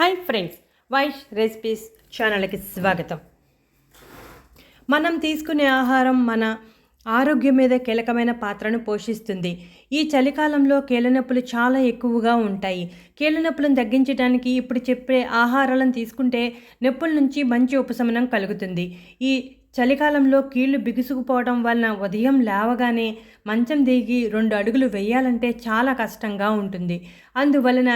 Hi friends Vaish recipes ఛానల్కి స్వాగతం. మనం తీసుకునే ఆహారం మన ఆరోగ్యం మీద కీలకమైన పాత్రను పోషిస్తుంది. ఈ చలికాలంలో కీళ్ళనొప్పులు చాలా ఎక్కువగా ఉంటాయి. కీళ్ళనొప్పులను తగ్గించడానికి ఇప్పుడు చెప్పే ఆహారాలను తీసుకుంటే నొప్పుల నుంచి మంచి ఉపశమనం కలుగుతుంది. ఈ చలికాలంలో కీళ్ళు బిగుసుకుపోవడం వలన ఉదయం లేవగానే మంచం దిగి రెండు అడుగులు వేయాలంటే చాలా కష్టంగా ఉంటుంది. అందువలన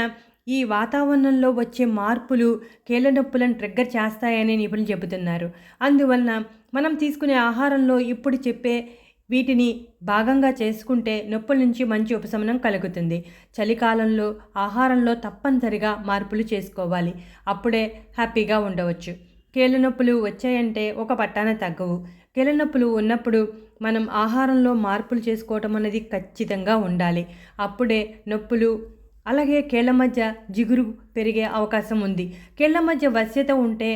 ఈ వాతావరణంలో వచ్చే మార్పులు కీళ్ళనొప్పులను ట్రిగ్గర్ చేస్తాయని నిపుణులు చెబుతున్నారు. అందువలన మనం తీసుకునే ఆహారంలో ఇప్పుడు చెప్పే వీటిని భాగంగా చేసుకుంటే నొప్పుల నుంచి మంచి ఉపశమనం కలుగుతుంది. చలికాలంలో ఆహారంలో తప్పనిసరిగా మార్పులు చేసుకోవాలి. అప్పుడే హ్యాపీగా ఉండవచ్చు. కీళ్ళ నొప్పులు వచ్చాయంటే ఒక పట్టాన తగ్గవు. కీళ్ళ నొప్పులు ఉన్నప్పుడు మనం ఆహారంలో మార్పులు చేసుకోవటం అనేది ఖచ్చితంగా ఉండాలి. అప్పుడే నొప్పులు అలాగే కీళ్ళ మధ్య జిగురు పెరిగే అవకాశం ఉంది. కీళ్ళ మధ్య వశ్యత ఉంటే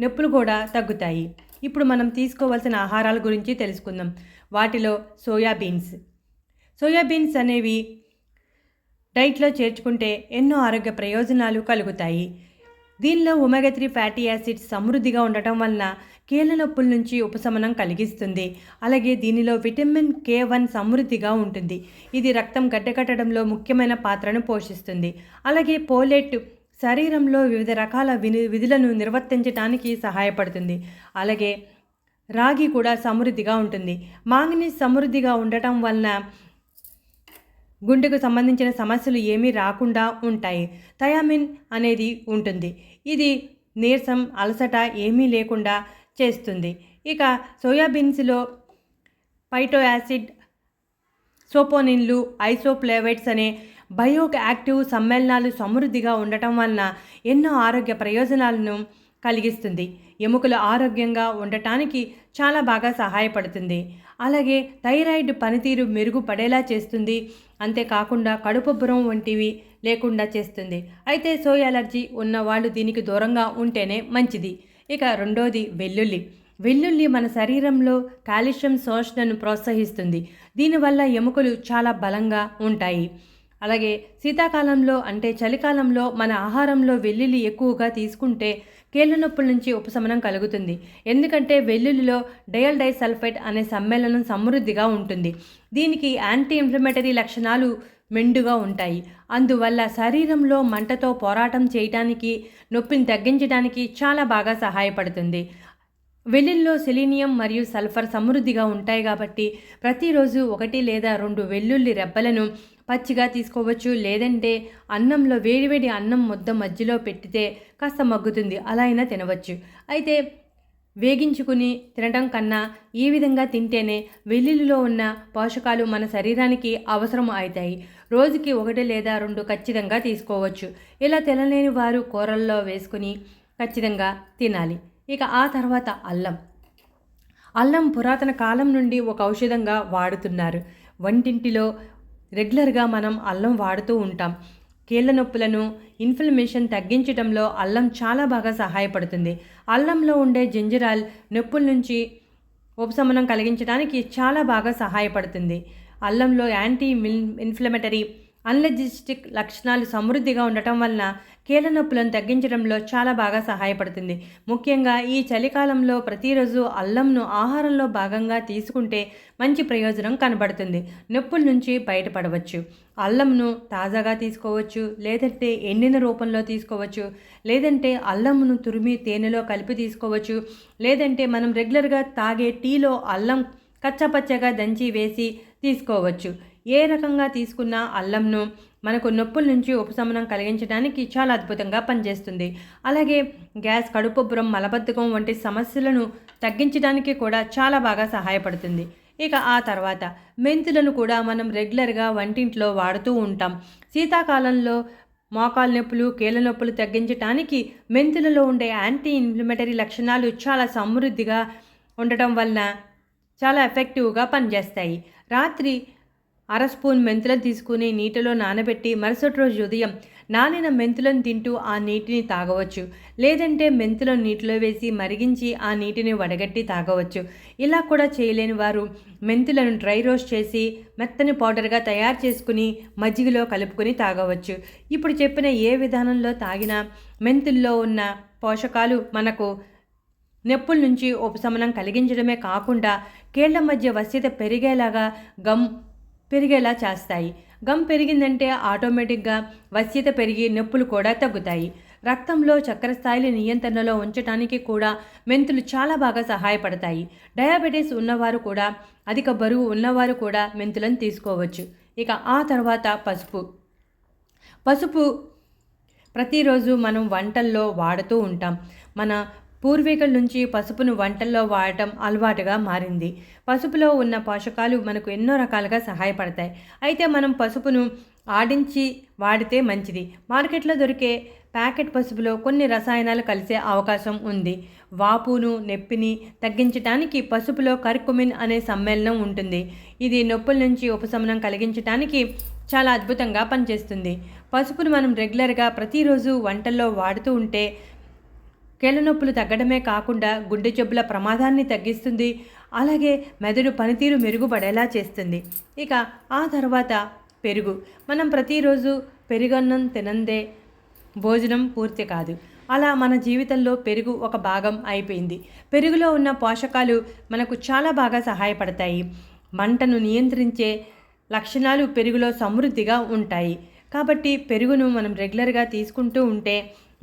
నొప్పులు కూడా తగ్గుతాయి. ఇప్పుడు మనం తీసుకోవాల్సిన ఆహారాల గురించి తెలుసుకుందాం. వాటిలో సోయాబీన్స్ సోయాబీన్స్ అనేవి డైట్లో చేర్చుకుంటే ఎన్నో ఆరోగ్య ప్రయోజనాలు కలుగుతాయి. దీనిలో ఒమెగా త్రీ ఫ్యాటీ యాసిడ్స్ సమృద్ధిగా ఉండటం వలన కీళ్ళ నొప్పుల నుంచి ఉపశమనం కలిగిస్తుంది. అలాగే దీనిలో విటమిన్ కే వన్ సమృద్ధిగా ఉంటుంది. ఇది రక్తం గడ్డకట్టడంలో ముఖ్యమైన పాత్రను పోషిస్తుంది. అలాగే పోలెట్ శరీరంలో వివిధ రకాల విని విధులను నిర్వర్తించడానికి సహాయపడుతుంది. అలాగే రాగి కూడా సమృద్ధిగా ఉంటుంది. మాంగనీస్ సమృద్ధిగా ఉండటం వలన గుండెకు సంబంధించిన సమస్యలు ఏమీ రాకుండా ఉంటాయి. థయామిన్ అనేది ఉంటుంది. ఇది నీరసం అలసట ఏమీ లేకుండా చేస్తుంది. ఇక సోయాబీన్స్లో పైటో యాసిడ్ సోపోనిన్లు ఐసోప్లేవైట్స్ అనే బయోక్ యాక్టివ్ సమ్మేళనాలు సమృద్ధిగా ఉండటం వలన ఎన్నో ఆరోగ్య ప్రయోజనాలను కలిగిస్తుంది. ఎముకలు ఆరోగ్యంగా ఉండటానికి చాలా బాగా సహాయపడుతుంది. అలాగే థైరాయిడ్ పనితీరు మెరుగుపడేలా చేస్తుంది. అంతేకాకుండా కడుపుబ్బరం వంటివి లేకుండా చేస్తుంది. అయితే సోయా అలర్జీ ఉన్న వాళ్ళు దీనికి దూరంగా ఉంటేనే మంచిది. ఇక రెండోది వెల్లుల్లి. వెల్లుల్లి మన శరీరంలో కాల్షియం శోషణను ప్రోత్సహిస్తుంది. దీనివల్ల ఎముకలు చాలా బలంగా ఉంటాయి. అలాగే శీతాకాలంలో అంటే చలికాలంలో మన ఆహారంలో వెల్లుల్లి ఎక్కువగా తీసుకుంటే కీళ్ళ నొప్పుల నుంచి ఉపశమనం కలుగుతుంది. ఎందుకంటే వెల్లుల్లిలో డయల్ డైసల్ఫైట్ అనే సమ్మేళనం సమృద్ధిగా ఉంటుంది. దీనికి యాంటీ ఇన్ఫ్లమేటరీ లక్షణాలు మెండుగా ఉంటాయి. అందువల్ల శరీరంలో మంటతో పోరాటం చేయటానికి నొప్పిని తగ్గించడానికి చాలా బాగా సహాయపడుతుంది. వెల్లుల్లో సెలీనియం మరియు సల్ఫర్ సమృద్ధిగా ఉంటాయి కాబట్టి ప్రతిరోజు ఒకటి లేదా రెండు వెల్లుల్లి రెబ్బలను పచ్చిగా తీసుకోవచ్చు. లేదంటే అన్నంలో వేడివేడి అన్నం ముద్ద మధ్యలో పెట్టితే కాస్త మగ్గుతుంది. అలా అయినా తినవచ్చు. అయితే వేగించుకుని తినడం కన్నా ఈ విధంగా తింటేనే వెల్లుల్లిలో ఉన్న పోషకాలు మన శరీరానికి అవసరం అవుతాయి. రోజుకి ఒకటి లేదా రెండు ఖచ్చితంగా తీసుకోవచ్చు. ఇలా తినలేని వారు కూరల్లో వేసుకుని ఖచ్చితంగా తినాలి. ఇక ఆ తర్వాత అల్లం. అల్లం పురాతన కాలం నుండి ఒక ఔషధంగా వాడుతున్నారు. వంటింటిలో రెగ్యులర్గా మనం అల్లం వాడుతూ ఉంటాం. కీళ్ళ నొప్పులను ఇన్ఫ్లమేషన్ తగ్గించడంలో అల్లం చాలా బాగా సహాయపడుతుంది. అల్లంలో ఉండే జింజరాల్ నొప్పుల నుంచి ఉపశమనం కలిగించడానికి చాలా బాగా సహాయపడుతుంది. అల్లంలో యాంటీ మిల్ ఇన్ఫ్లమేటరీ అన్లజిస్టిక్ లక్షణాలు సమృద్ధిగా ఉండటం వలన కీళ్ళ నొప్పులను తగ్గించడంలో చాలా బాగా సహాయపడుతుంది. ముఖ్యంగా ఈ చలికాలంలో ప్రతిరోజు అల్లంను ఆహారంలో భాగంగా తీసుకుంటే మంచి ప్రయోజనం కనబడుతుంది. నొప్పుల నుంచి బయటపడవచ్చు. అల్లంను తాజాగా తీసుకోవచ్చు లేదంటే ఎండిన రూపంలో తీసుకోవచ్చు లేదంటే అల్లంను తురిమి తేనెలో కలిపి తీసుకోవచ్చు లేదంటే మనం రెగ్యులర్గా తాగే టీలో అల్లం కచ్చపచ్చగా దంచి వేసి తీసుకోవచ్చు. ఏ రకంగా తీసుకున్న అల్లంను మనకు నొప్పుల నుంచి ఉపశమనం కలిగించడానికి చాలా అద్భుతంగా పనిచేస్తుంది. అలాగే గ్యాస్ కడుపుబ్బరం మలబద్ధకం వంటి సమస్యలను తగ్గించడానికి కూడా చాలా బాగా సహాయపడుతుంది. ఇక ఆ తర్వాత మెంతులను కూడా మనం రెగ్యులర్గా వంటింట్లో వాడుతూ ఉంటాం. శీతాకాలంలో మోకాలు నొప్పులు కీళ్ళ నొప్పులు తగ్గించడానికి మెంతులలో ఉండే యాంటీ ఇన్ఫ్లమేటరీ లక్షణాలు చాలా సమృద్ధిగా ఉండటం వలన చాలా ఎఫెక్టివ్గా పనిచేస్తాయి. రాత్రి అర స్పూన్ మెంతులను తీసుకుని నీటిలో నానబెట్టి మరుసటి రోజు ఉదయం నానిన మెంతులను తింటూ ఆ నీటిని తాగవచ్చు. లేదంటే మెంతులను నీటిలో వేసి మరిగించి ఆ నీటిని వడగట్టి తాగవచ్చు. ఇలా కూడా చేయలేని వారు మెంతులను డ్రై రోస్ట్ చేసి మెత్తని పౌడర్గా తయారు చేసుకుని మజ్జిగలో కలుపుకొని తాగవచ్చు. ఇప్పుడు చెప్పిన ఏ విధానంలో తాగినా మెంతుల్లో ఉన్న పోషకాలు మనకు నొప్పుల నుంచి ఉపశమనం కలిగించడమే కాకుండా కీళ్ళ మధ్య వశ్యత పెరిగేలాగా గమ్ పెరిగేలా చేస్తాయి. గమ్ పెరిగిందంటే ఆటోమేటిక్గా వశ్యత పెరిగి నొప్పులు కూడా తగ్గుతాయి. రక్తంలో చక్కెర స్థాయిలు నియంత్రణలో ఉంచడానికి కూడా మెంతులు చాలా బాగా సహాయపడతాయి. డయాబెటీస్ ఉన్నవారు కూడా అధిక బరువు ఉన్నవారు కూడా మెంతులను తీసుకోవచ్చు. ఇక ఆ తర్వాత పసుపు. పసుపు ప్రతిరోజు మనం వంటల్లో వాడుతూ ఉంటాం. మన పూర్వీకుల నుంచి పసుపును వంటల్లో వాడటం అలవాటుగా మారింది. పసుపులో ఉన్న పోషకాలు మనకు ఎన్నో రకాలుగా సహాయపడతాయి. అయితే మనం పసుపును ఆడించి వాడితే మంచిది. మార్కెట్లో దొరికే ప్యాకెట్ పసుపులో కొన్ని రసాయనాలు కలిసే అవకాశం ఉంది. వాపును నొప్పిని తగ్గించడానికి పసుపులో కర్కుమిన్ అనే సమ్మేళనం ఉంటుంది. ఇది నొప్పుల నుంచి ఉపశమనం కలిగించడానికి చాలా అద్భుతంగా పనిచేస్తుంది. పసుపును మనం రెగ్యులర్గా ప్రతిరోజు వంటల్లో వాడుతూ ఉంటే కీళ్ళనొప్పులు తగ్గడమే కాకుండా గుండె జబ్బుల ప్రమాదాన్ని తగ్గిస్తుంది. అలాగే మెదడు పనితీరు మెరుగుపడేలా చేస్తుంది. ఇక ఆ తర్వాత పెరుగు. మనం ప్రతిరోజు పెరుగన్నం తినందే భోజనం పూర్తి కాదు. అలా మన జీవితంలో పెరుగు ఒక భాగం అయిపోయింది. పెరుగులో ఉన్న పోషకాలు మనకు చాలా బాగా సహాయపడతాయి. మంటను నియంత్రించే లక్షణాలు పెరుగులో సమృద్ధిగా ఉంటాయి. కాబట్టి పెరుగును మనం రెగ్యులర్గా తీసుకుంటూ ఉంటే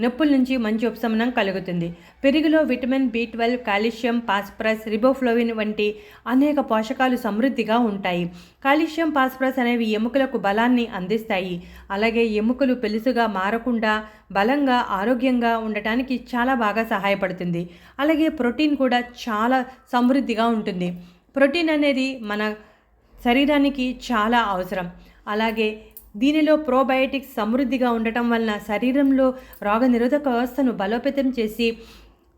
నొప్పుల నుంచి మంచి ఉపశమనం కలుగుతుంది. పెరుగులో vitamin B twelve calcium phosphorus riboflavin వంటి అనేక పోషకాలు సమృద్ధిగా ఉంటాయి. కాల్షియం పాస్పరస్ అనేవి ఎముకలకు బలాన్ని అందిస్తాయి. అలాగే ఎముకలు పెలుసుగా మారకుండా బలంగా ఆరోగ్యంగా ఉండటానికి చాలా బాగా సహాయపడుతుంది. అలాగే ప్రోటీన్ కూడా చాలా సమృద్ధిగా ఉంటుంది. ప్రోటీన్ అనేది మన శరీరానికి చాలా అవసరం. అలాగే దీనిలో ప్రోబయోటిక్స్ సమృద్ధిగా ఉండటం వలన శరీరంలో రోగనిరోధక వ్యవస్థను బలోపేతం చేసి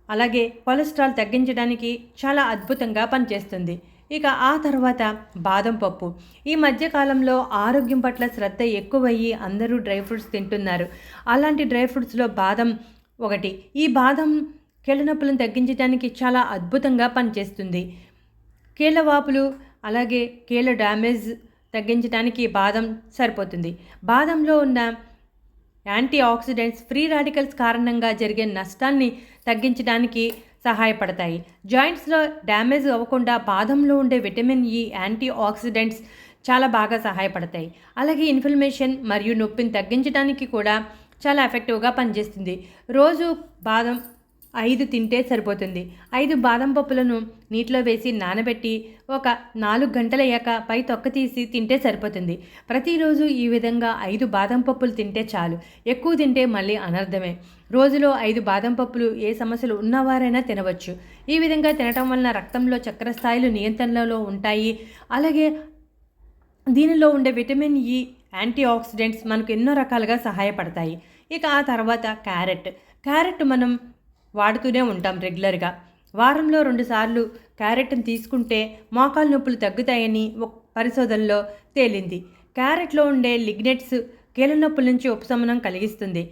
అలాగే కొలెస్ట్రాల్ తగ్గించడానికి చాలా అద్భుతంగా పనిచేస్తుంది. ఇక ఆ తర్వాత బాదం పప్పు. ఈ మధ్యకాలంలో ఆరోగ్యం పట్ల శ్రద్ధ ఎక్కువయ్యి అందరూ డ్రై ఫ్రూట్స్ తింటున్నారు. అలాంటి డ్రై ఫ్రూట్స్లో బాదం ఒకటి. ఈ బాదం కీళ్ళ నొప్పులను తగ్గించడానికి చాలా అద్భుతంగా పనిచేస్తుంది. కీళ్ళ వాపులు అలాగే కీళ్ళ డ్యామేజ్ తగ్గించడానికి బాదం సరిపోతుంది. బాదంలో ఉన్న యాంటీ ఆక్సిడెంట్స్ ఫ్రీ రాడికల్స్ కారణంగా జరిగే నష్టాన్ని తగ్గించడానికి సహాయపడతాయి. జాయింట్స్లో డ్యామేజ్ అవ్వకుండా బాదంలో ఉండే విటమిన్ e ఈ యాంటీ ఆక్సిడెంట్స్ చాలా బాగా సహాయపడతాయి. అలాగే ఇన్ఫ్లమేషన్ మరియు నొప్పిని తగ్గించడానికి కూడా చాలా ఎఫెక్టివ్గా పనిచేస్తుంది. రోజు బాదం ఐదు తింటే సరిపోతుంది. ఐదు బాదం పప్పులను నీటిలో వేసి నానబెట్టి ఒక నాలుగు గంటలయ్యాక పై తొక్క తీసి తింటే సరిపోతుంది. ప్రతిరోజు ఈ విధంగా ఐదు బాదం పప్పులు తింటే చాలు. ఎక్కువ తింటే మళ్ళీ అనర్థమే. రోజులో ఐదు బాదం పప్పులు ఏ సమస్యలు ఉన్నవారైనా తినవచ్చు. ఈ విధంగా తినటం వలన రక్తంలో చక్కెర స్థాయిలు నియంత్రణలో ఉంటాయి. అలాగే దీనిలో ఉండే విటమిన్ ఈ యాంటీ ఆక్సిడెంట్స్ మనకు ఎన్నో రకాలుగా సహాయపడతాయి. ఇక ఆ తర్వాత క్యారెట్. క్యారెట్ మనం వాడుతూనే ఉంటాం రెగ్యులర్గా. వారంలో రెండుసార్లు క్యారెట్ని తీసుకుంటే మోకాలు నొప్పులు తగ్గుతాయని ఒక పరిశోధనలో తేలింది. క్యారెట్లో ఉండే లిగ్నెట్స్ కీళ్ళ నొప్పుల నుంచి ఉపశమనం కలిగిస్తుంది.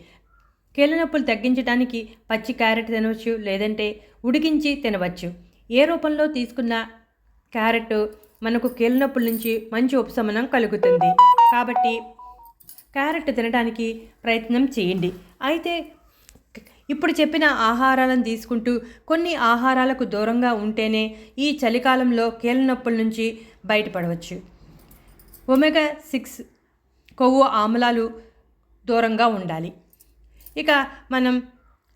కీళ్ళ నొప్పులు తగ్గించడానికి పచ్చి క్యారెట్ తినవచ్చు లేదంటే ఉడికించి తినవచ్చు. ఏ రూపంలో తీసుకున్న క్యారెట్ మనకు కీళ్ళ నొప్పుల నుంచి మంచి ఉపశమనం కలుగుతుంది. కాబట్టి క్యారెట్ తినడానికి ప్రయత్నం చేయండి. అయితే ఇప్పుడు చెప్పిన ఆహారాలను తీసుకుంటూ కొన్ని ఆహారాలకు దూరంగా ఉంటేనే ఈ చలికాలంలో కీళ్ళనొప్పుల నుంచి బయటపడవచ్చు. ఒమెగా సిక్స్ కొవ్వు ఆమ్లాలు దూరంగా ఉండాలి. ఇక మనం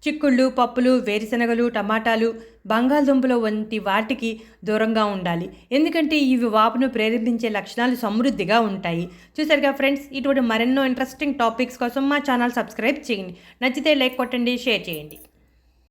చిక్కుళ్ళు పప్పులు వేరుశనగలు టమాటాలు బంగాళదుంపలు వంటి వాటికి దూరంగా ఉండాలి. ఎందుకంటే ఇవి వాపును ప్రేరేపించే లక్షణాలు సమృద్ధిగా ఉంటాయి. చూసారుగా ఫ్రెండ్స్ ఇటువంటి మరెన్నో ఇంట్రెస్టింగ్ టాపిక్స్ కోసం మా ఛానల్ సబ్స్క్రైబ్ చేయండి. నచ్చితే లైక్ కొట్టండి షేర్ చేయండి.